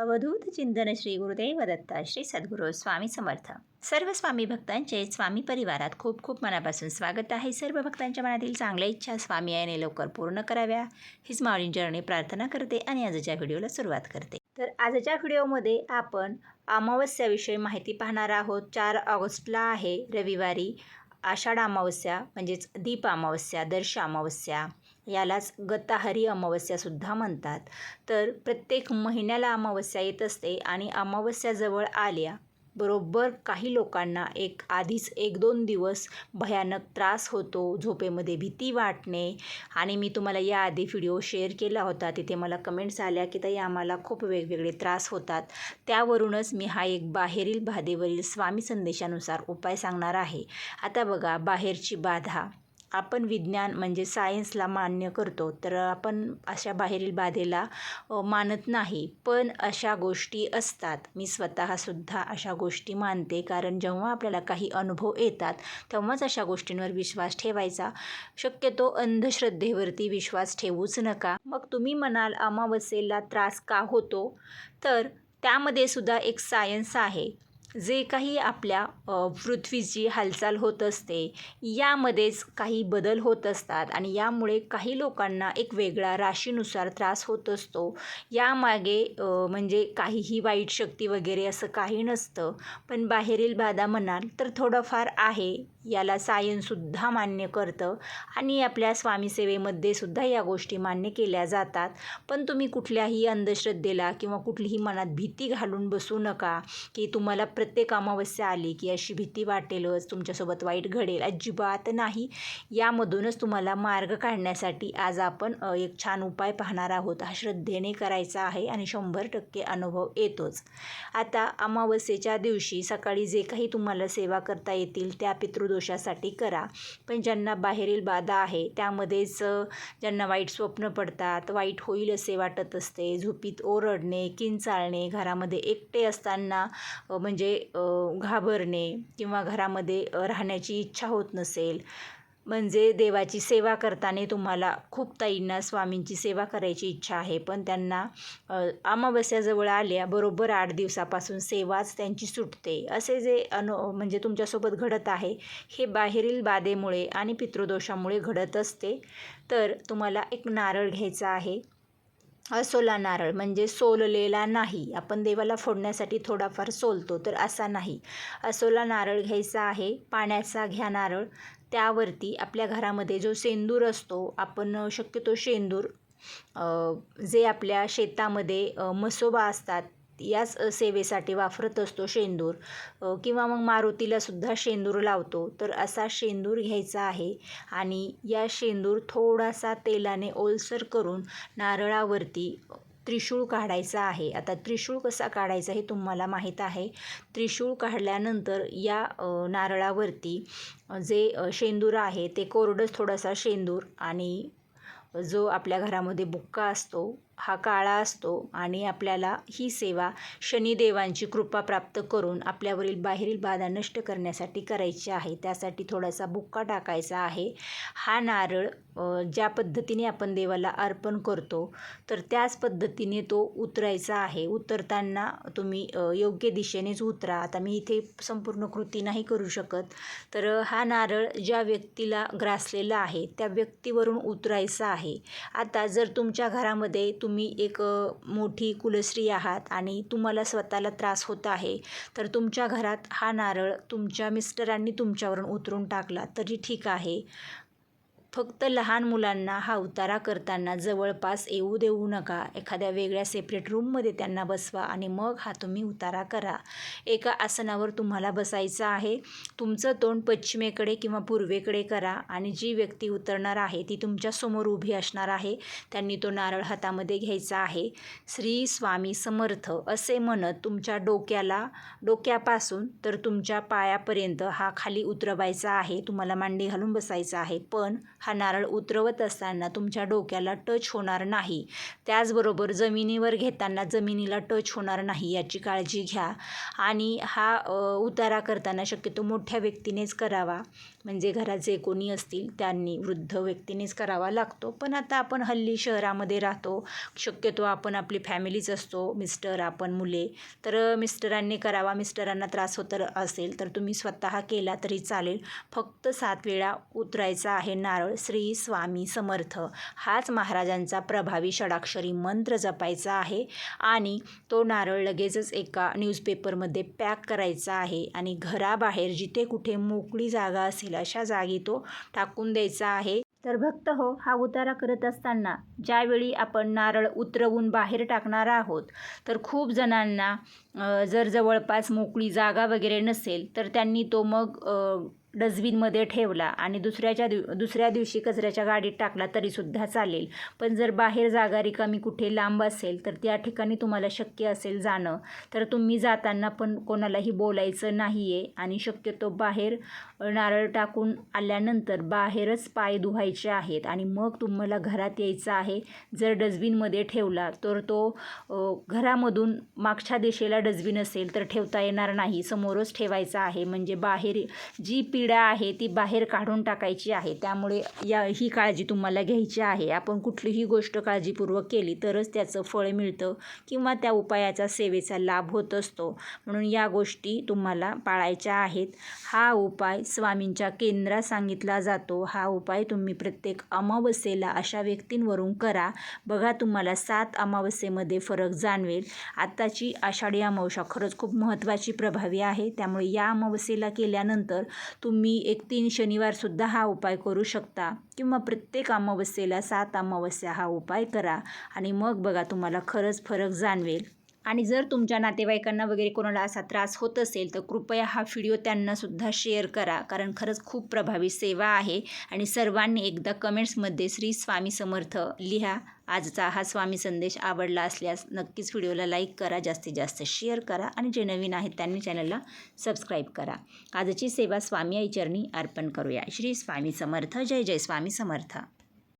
अवधूत चिंतन श्री गुरुदेव दत्ता श्री सद्गुरू स्वामी समर्थ. सर्व स्वामी भक्तांचे स्वामी परिवारात खूप खूप मनापासून स्वागत आहे. सर्व भक्तांच्या मनातील चांगल्या इच्छा स्वामी याने लवकर पूर्ण कराव्या. हीच माऊली जर्नी प्रार्थना करते आणि आजच्या व्हिडिओला सुरुवात करते. तर आजच्या व्हिडिओमध्ये आपण अमावस्याविषयी माहिती पाहणार आहोत. चार ऑगस्टला आहे रविवारी. आषाढ अमावस्या म्हणजेच दीप अमावस्या दर्श अमावस्या. यालाच गताहरी अमावस्यासुद्धा म्हणतात. तर प्रत्येक महिन्याला अमावस्या येत असते आणि अमावस्या जवळ आल्या बरोबर काही लोकांना एक आधीच एक दोन दिवस भयानक त्रास होतो झोपेमध्ये भीती वाटणे. आणि मी तुम्हाला याआधी व्हिडिओ शेअर केला होता. तिथे मला कमेंट्स आल्या की ताई आम्हाला खूप वेगवेगळे त्रास होतात. त्यावरूनच मी हा एक बाहेरील बाधेवरील स्वामी संदेशानुसार उपाय सांगणार आहे. आता बघा बाहेरची बाधा. आपण विज्ञान म्हणजे सायन्सला मान्य करतो तर आपण अशा बाहेरील बाधेला मानत नाही. पण अशा गोष्टी असतात. मी स्वतःसुद्धा अशा गोष्टी मानते. कारण जेव्हा आपल्याला काही अनुभव येतात तेव्हाच अशा गोष्टींवर विश्वास ठेवायचा. शक्यतो अंधश्रद्धेवरती विश्वास ठेवूच नका. मग तुम्ही म्हणाल अमावस्येला त्रास का होतो? तर त्यामध्ये सुद्धा एक सायन्स आहे. जे काही आपल्या पृथ्वीची हालचाल होत असते यामध्येच काही बदल होत असतात आणि यामुळे काही लोकांना एक वेगळा राशीनुसार त्रास होत असतो. यामागे म्हणजे काहीही वाईट शक्ती वगैरे असं काही नसतं. पण बाहेरील बाधा म्हणाल तर थोडंफार आहे. याला सायनसुद्धा मान्य करतं आणि आपल्या स्वामीसेवेमध्ये सुद्धा या गोष्टी मान्य केल्या जातात. पण तुम्ही कुठल्याही अंधश्रद्धेला किंवा कुठलीही मनात भीती घालून बसू नका की तुम्हाला प्रत्येक अमावस्या आली की अशी भीती वाटेलच तुमच्यासोबत वाईट घडेल. अजिबात नाही. यामधूनच तुम्हाला मार्ग काढण्यासाठी आज आपण एक छान उपाय पाहणार आहोत. हा श्रद्धेने करायचा आहे आणि शंभर टक्के अनुभव येतोच. आता अमावस्येच्या दिवशी सकाळी जे काही तुम्हाला सेवा करता येतील त्या पितृदोषासाठी करा. पण ज्यांना बाहेरील बाधा आहे त्यामध्येच ज्यांना वाईट स्वप्न पडतात वाईट होईल असे वाटत असते झोपीत ओरडणे किंचाळणे घरामध्ये एकटे असताना म्हणजे म्हणजे घाबरणे किंवा घरामध्ये राहण्याची इच्छा होत नसेल म्हणजे देवाची सेवा करताना तुम्हाला खूप ताईंना स्वामींची सेवा करायची इच्छा आहे. पण त्यांना अमावस्याजवळ आल्या बरोबर आठ दिवसापासून सेवाच त्यांची सुटते. असे जे अनु म्हणजे तुमच्यासोबत घडत आहे हे बाहेरील बाधेमुळे आणि पितृदोषामुळे घडत असते. तर तुम्हाला एक नारळ घ्यायचा आहे. असोला नारळ म्हणजे सोललेला नाही. आपण देवाला फोडण्यासाठी थोडाफार सोलतो तर असा नाही. असोला नारळ घ्यायचा आहे पाण्याचा घ्या नारळ. त्यावरती आपल्या घरामध्ये जो सेंदूर असतो आपण शक्यतो शेंदूर जे आपल्या शेतामध्ये मसोबा असतात याच सेवेसाठी वापरत असतो शेंदूर. किंवा मग मारुतीला सुद्धा शेंदूर लावतो. तर असा शेंदूर घ्यायचा आहे आणि या शेंदूर थोडासा तेलाने ओलसर करून नारळावरती त्रिशूळ काढायचा आहे. आता त्रिशूळ कसा काढायचा हे तुम्हाला माहीत आहे. त्रिशूळ काढल्यानंतर या नारळावरती जे शेंदूर आहे ते कोरडंच थोडासा शेंदूर आणि जो आपल्या घरामध्ये बुक्का असतो हा काळा असतो आणि आपल्याला ही सेवा शनिदेवांची कृपा प्राप्त करून आपल्यावरील बाहेरील बाधा नष्ट करण्यासाठी करायची आहे. त्यासाठी थोडासा बुक्का टाकायचा आहे. हा नारळ ज्या पद्धतीने आपण देवाला अर्पण करतो तर त्याच पद्धतीने तो उतरायचा आहे. उतरताना तुम्ही योग्य दिशेनेच उतरा. आता मी इथे संपूर्ण कृती नाही करू शकत. तर हा नारळ ज्या व्यक्तीला ग्रासलेला आहे त्या व्यक्तीवरून उतरायचा आहे. आता जर तुमच्या घरामध्ये तुम तुम्ही एक मोठी कुलस्त्री आहात आणि तुम्हाला स्वतःला त्रास होत आहे तर तुमच्या घरात हा नारळ तुमच्या मिस्टरांनी तुमच्यावरून उतरून टाकला तरी ठीक आहे. फक्त लहान मुलांना हा उतारा करताना जवळपास येऊ देऊ नका. एखाद्या वेगळ्या सेपरेट रूममध्ये त्यांना बसवा आणि मग हा तुम्ही उतारा करा. एका आसनावर तुम्हाला बसायचं आहे. तुमचं तोंड पश्चिमेकडे किंवा पूर्वेकडे करा आणि जी व्यक्ती उतरणार आहे ती तुमच्यासमोर उभी असणार आहे. त्यांनी तो नारळ हातामध्ये घ्यायचा आहे. श्री स्वामी समर्थ असे म्हणत तुमच्या डोक्याला डोक्यापासून तर तुमच्या पायापर्यंत हा खाली उतरवायचा आहे. तुम्हाला मांडी घालून बसायचा आहे. पण हा नारळ उतरवत असताना तुमच्या डोक्याला टच होणार नाही. त्याचबरोबर जमिनीवर घेताना जमिनीला टच होणार नाही याची काळजी घ्या. आणि हा उतारा करताना शक्यतो मोठ्या व्यक्तीनेच करावा. म्हणजे घरात जे कोणी असतील त्यांनी वृद्ध व्यक्तीनेच करावा लागतो. पण आता आपण हल्ली शहरामध्ये राहतो. शक्यतो आपण आपली फॅमिलीच असतो. मिस्टर आपण मुले. तर मिस्टरांनी करावा मिस्टरांना त्रास होत असेल तर तुम्ही स्वतः केला तरी चालेल. फक्त सात वेळा उतरायचा आहे नारळ. श्री स्वामी समर्थ. हाच महाराजांचा प्रभावी षडाक्षरी मंत्र जपायचा आहे. आणि तो नारळ लगेचच एका न्यूजपेपरमध्ये पॅक करायचा आहे. आणि घराबाहेर जिथे कुठे मोकळी जागा असेल अशा जागी तो टाकून द्यायचा आहे. तर भक्त हो हा उतारा करत असताना ज्यावेळी आपण नारळ उतरवून बाहेर टाकणार आहोत तर खूप जणांना जर जवळपास मोकळी जागा वगैरे नसेल तर त्यांनी तो मग अ, डस्टबिनमध्ये ठेवला आणि दुसऱ्याच्या दिव दुसऱ्या दिवशी कचऱ्याच्या गाडीत टाकला तरीसुद्धा चालेल. पण जर बाहेर जागा रिकामी कुठे लांब असेल तर त्या ठिकाणी तुम्हाला शक्य असेल जाणं. तर तुम्ही जाताना पण कोणालाही बोलायचं नाही आहे आणि शक्यतो बाहेर नारळ टाकून आल्यानंतर बाहेरच पाय धुवायचे आहेत आणि मग तुम्हाला घरात यायचं आहे. जर डस्टबिनमध्ये ठेवला तर तो घरामधून मागच्या दिशेला डस्टबिन असेल तर ठेवता येणार नाही. समोरच ठेवायचा आहे. म्हणजे बाहेर जी पी पीडा आहे ती बाहेर काढून टाकायची आहे. त्यामुळे या ही काळजी तुम्हाला घ्यायची आहे. आपण कुठलीही गोष्ट काळजीपूर्वक केली तरच त्याचं फळ मिळतं किंवा त्या उपायाचा सेवेचा लाभ होत असतो. म्हणून या गोष्टी तुम्हाला पाळायच्या आहेत. हा उपाय स्वामींच्या केंद्रात सांगितला जातो. हा उपाय तुम्ही प्रत्येक अमावस्येला अशा व्यक्तींवरून करा. बघा तुम्हाला सात अमावस्येमध्ये फरक जाणवेल. आत्ताची आषाढी अमावस्या खरंच खूप महत्त्वाची प्रभावी आहे. त्यामुळे या अमावस्येला केल्यानंतर तुम्ही एक तीन शनिवारसुद्धा हा उपाय करू शकता. किंवा प्रत्येक अमावस्येला सात अमावस्या हा उपाय करा. आणि मग बघा तुम्हाला खरंच फरक जाणवेल. आणि जर तुमच्या नातेवाईकांना वगैरे कोणाला असा त्रास होत असेल तर कृपया हा व्हिडिओ त्यांनासुद्धा शेअर करा. कारण खरंच खूप प्रभावी सेवा आहे. आणि सर्वांनी एकदा कमेंट्समध्ये श्री स्वामी समर्थ लिहा. आजचा हा स्वामी संदेश आवडला असल्यास नक्कीच व्हिडिओला लाईक करा जास्तीत जास्त शेअर करा आणि जे नवीन आहेत त्यांनी चॅनलला सबस्क्राईब करा. आजची सेवा स्वामी आई चरणी अर्पण करूया. श्री स्वामी समर्थ. जय जय स्वामी समर्थ.